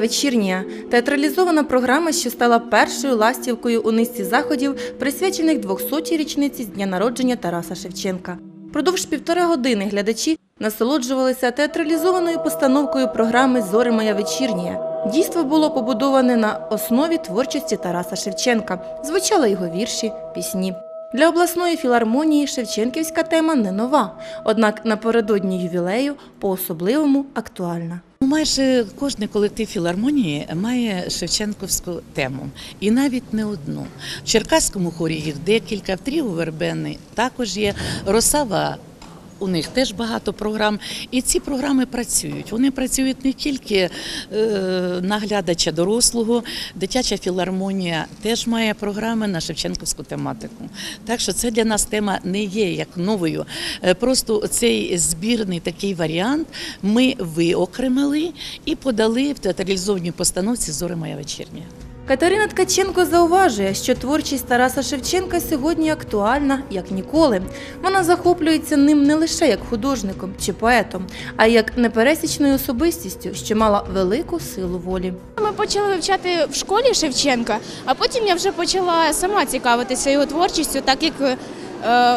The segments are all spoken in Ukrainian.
вечірня театралізована програма, що стала першою ластівкою у низці заходів, присвячених 200-й річниці з дня народження Тараса Шевченка. Продовж півтора години глядачі насолоджувалися театралізованою постановкою програми Зори моя вечірня. Дійство було побудоване на основі творчості Тараса Шевченка. Звучали його вірші, пісні. Для обласної філармонії Шевченківська тема не нова, однак напередодні ювілею по-особливому актуальна. Ну, Майже кожен колектив філармонії має Шевченковську тему, і навіть не одну. В Черкаському хорі їх декілька, в Тріу Вербени також є. Росава у них теж багато програм, і ці програми працюють. Вони працюють не тільки е, на глядача дорослого, дитяча філармонія теж має програми на Шевченківську тематику. Так що це для нас тема не є як новою. Е, Просто цей збірний такий варіант ми виокремили і подали в театралізованій постановці Зори моя вечірня. Катерина Ткаченко зауважує, що творчість Тараса Шевченка сьогодні актуальна як ніколи. Вона захоплюється ним не лише як художником чи поетом, а як непересічною особистістю, що мала велику силу волі. Ми почали вивчати в школі Шевченка, а потім я вже почала сама цікавитися його творчістю, так як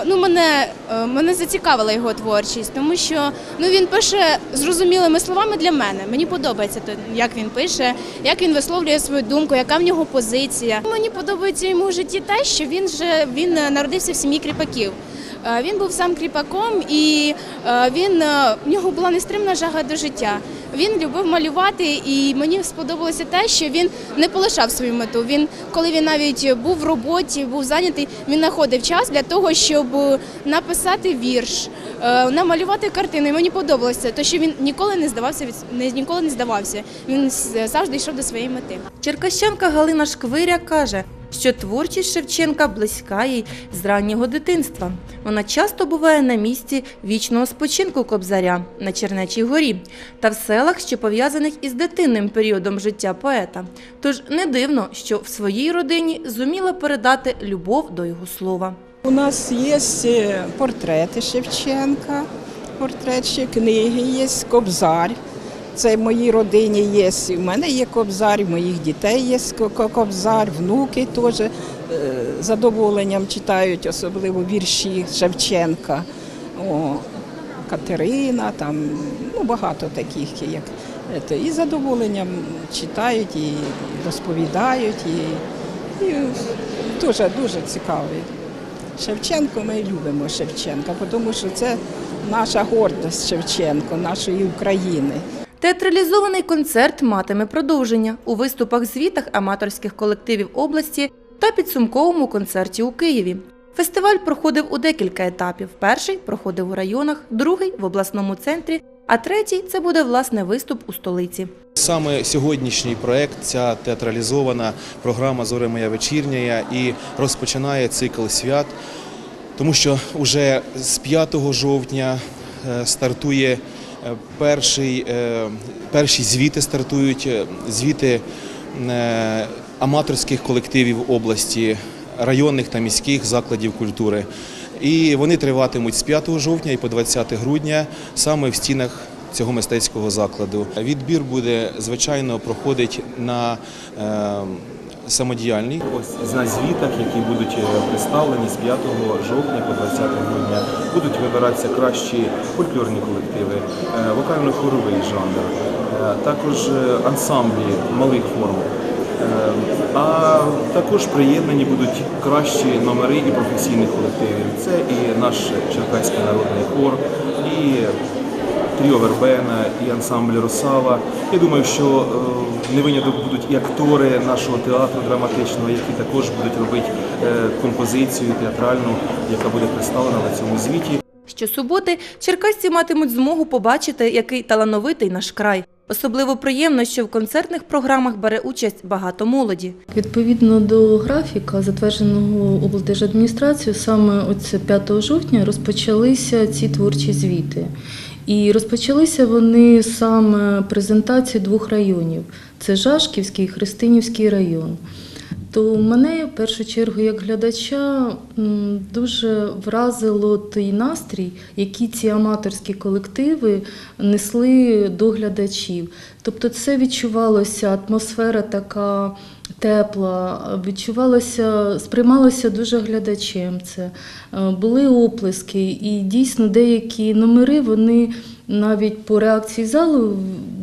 ну, мене, е, мене зацікавила його творчість, тому що ну, він пише зрозумілими словами для мене. Мені подобається то, як він пише, як він висловлює свою думку, яка в нього позиція. Мені подобається йому в житті те, що він вже він е, народився в сім'ї кріпаків. Е, Він був сам кріпаком, і е, він е, в нього була нестримна жага до життя. Він любив малювати, і мені сподобалося те, що він не полишав свою мету. Він, коли він навіть був в роботі, був зайнятий, він знаходив час для того, щоб написати вірш, намалювати картину. І мені подобалося, те, що він ніколи не здавався не ніколи не здавався. Він завжди йшов до своєї мети. Черкащанка Галина Шквиря каже, що творчість Шевченка близька їй з раннього дитинства. Вона часто буває на місці вічного спочинку Кобзаря на Чернечій горі та в селах, що пов'язаних із дитинним періодом життя поета. Тож не дивно, що в своїй родині зуміла передати любов до його слова. У нас є е, портрети Шевченка, портрет книги, є кобзар. Це в моїй родині є. У мене є кобзар, в моїх дітей є ко- ко- кобзар, внуки теж е, задоволенням читають, особливо вірші Шевченка. О, Катерина, там ну, багато таких, як і з задоволенням читають, і розповідають, і, і дуже дуже цікавий. Шевченко ми любимо Шевченка, тому що це наша гордость Шевченко, нашої України. Театралізований концерт матиме продовження у виступах звітах аматорських колективів області та підсумковому концерті у Києві. Фестиваль проходив у декілька етапів. Перший проходив у районах, другий в обласному центрі, а третій це буде власне виступ у столиці. Саме сьогоднішній проект, ця театралізована програма Зоря моя вечірня і розпочинає цикл свят, тому що вже з 5 жовтня е, стартує перший, е, перші звіти стартують е, звіти е, аматорських колективів області, районних та міських закладів культури. І вони триватимуть з 5 жовтня і по 20 грудня саме в стінах цього мистецького закладу. Відбір буде звичайно проходить на самодіяльній ось на звітах, які будуть е, представлені з 5 жовтня по 20 грудня. Будуть вибиратися кращі фольклорні колективи, е, вокально-хоровий жанр, е, також ансамблі малих форм. А також приєднані будуть кращі номери і професійних колективів. Це і наш Черкаський народний хор, і Тріо Вербена, і ансамбль Росава. Я думаю, що е, не виняток будуть і актори нашого театру драматичного, які також будуть робити е, композицію театральну, яка буде представлена на цьому звіті. Щосуботи черкасці матимуть змогу побачити, який талановитий наш край. Особливо приємно, що в концертних програмах бере участь багато молоді. Відповідно до графіка, затвердженого облдержадміністрацією, саме оце 5 жовтня розпочалися ці творчі звіти. І розпочалися вони саме презентації двох районів: це Жашківський і Христинівський район. то мене в першу чергу як глядача дуже вразило той настрій, який ці аматорські колективи несли до глядачів. Тобто це відчувалося атмосфера така тепла, відчувалося, сприймалося дуже глядачем. Це Е, були оплески, і дійсно деякі номери вони навіть по реакції залу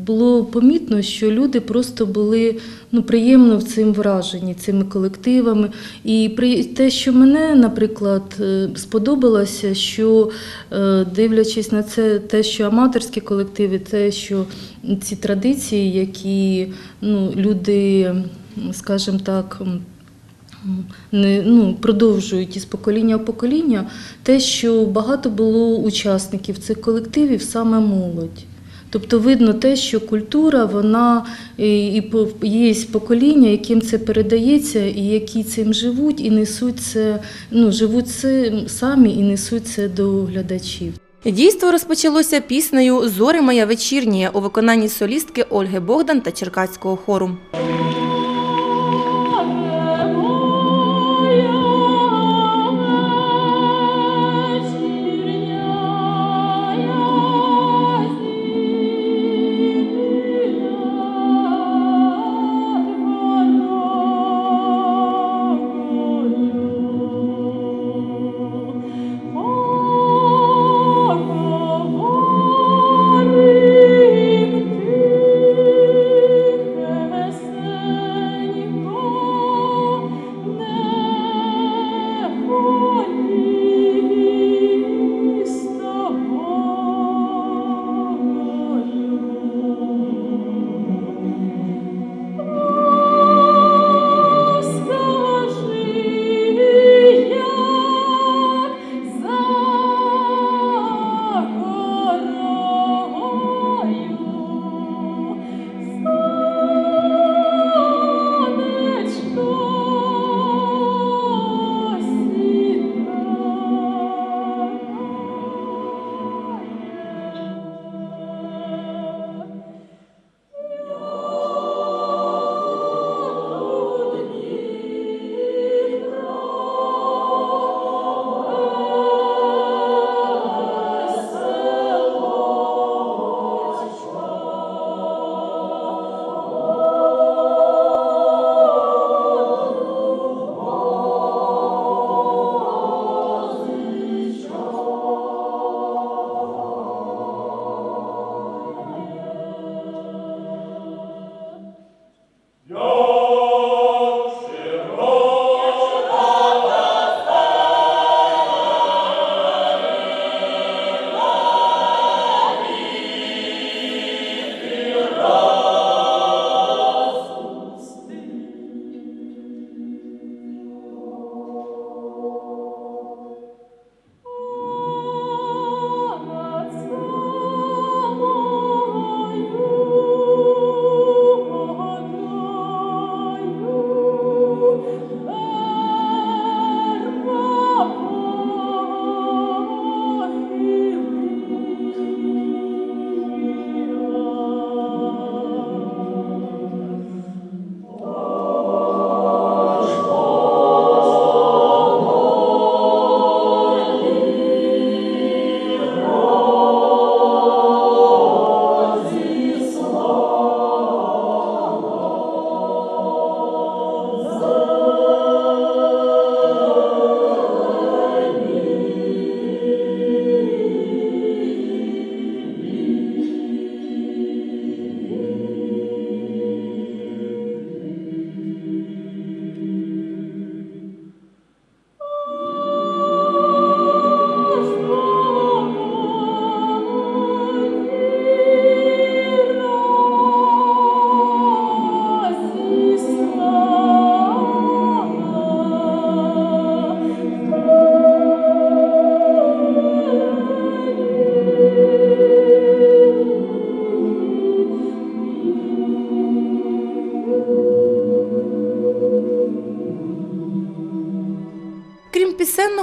було помітно, що люди просто були ну, приємно в цим вражені цими колективами. І при те, що мене, наприклад, е, сподобалося, що е, дивлячись на це, те, що аматорські колективи, те, що ці традиції, які ну, люди, скажімо так, не, ну, продовжують із покоління в покоління, те, що багато було учасників цих колективів, саме молодь. Тобто видно те, що культура, вона і, і є покоління, яким це передається, і які цим живуть, і несуть це, ну, живуть це самі і несуть це до глядачів. Дійство розпочалося піснею Зори моя вечірнія у виконанні солістки Ольги Богдан та Черкаського хору.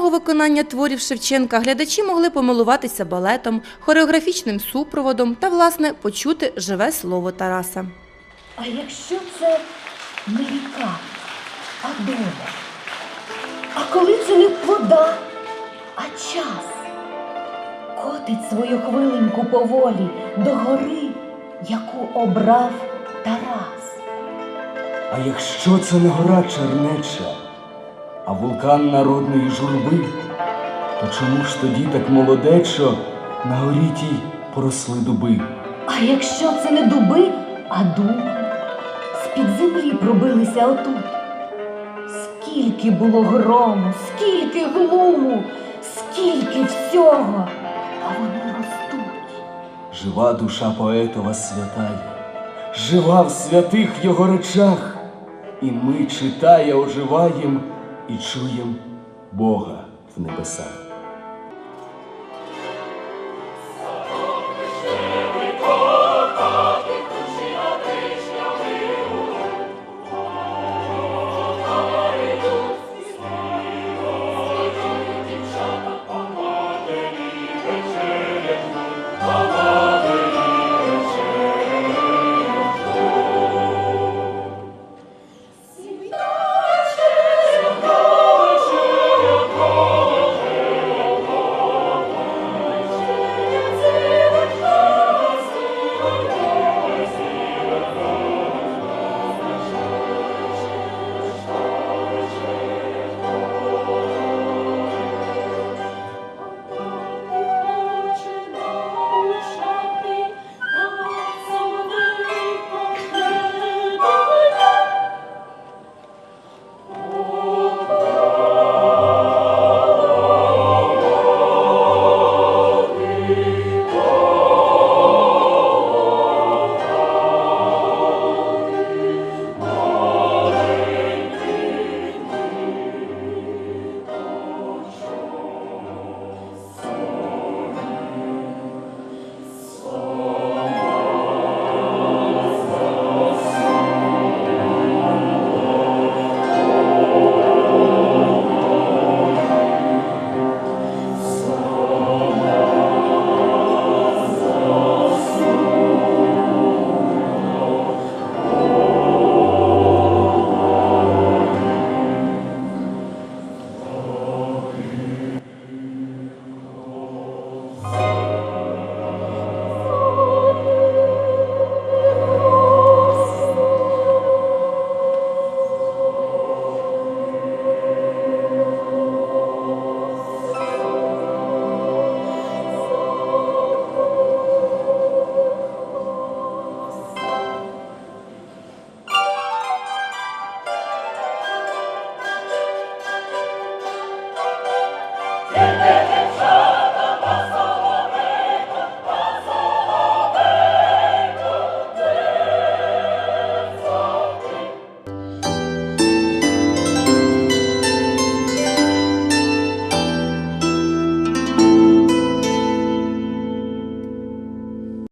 Пісенного виконання творів Шевченка, глядачі могли помилуватися балетом, хореографічним супроводом та, власне, почути живе слово Тараса. А якщо це не ріка, а доля. А коли це не вода, а час котить свою хвилинку поволі до гори, яку обрав Тарас. А якщо це не гора чернеча, а вулкан народної журби, то чому ж тоді так молодечо на горі тій поросли дуби? А якщо це не дуби, а дуби, з-під землі пробилися отут. Скільки було грому, скільки глуму, скільки всього, а вони ростуть. Жива душа поетова святая, жива в святих його речах, і ми, читая, оживаєм і чуєм Бога в небесах.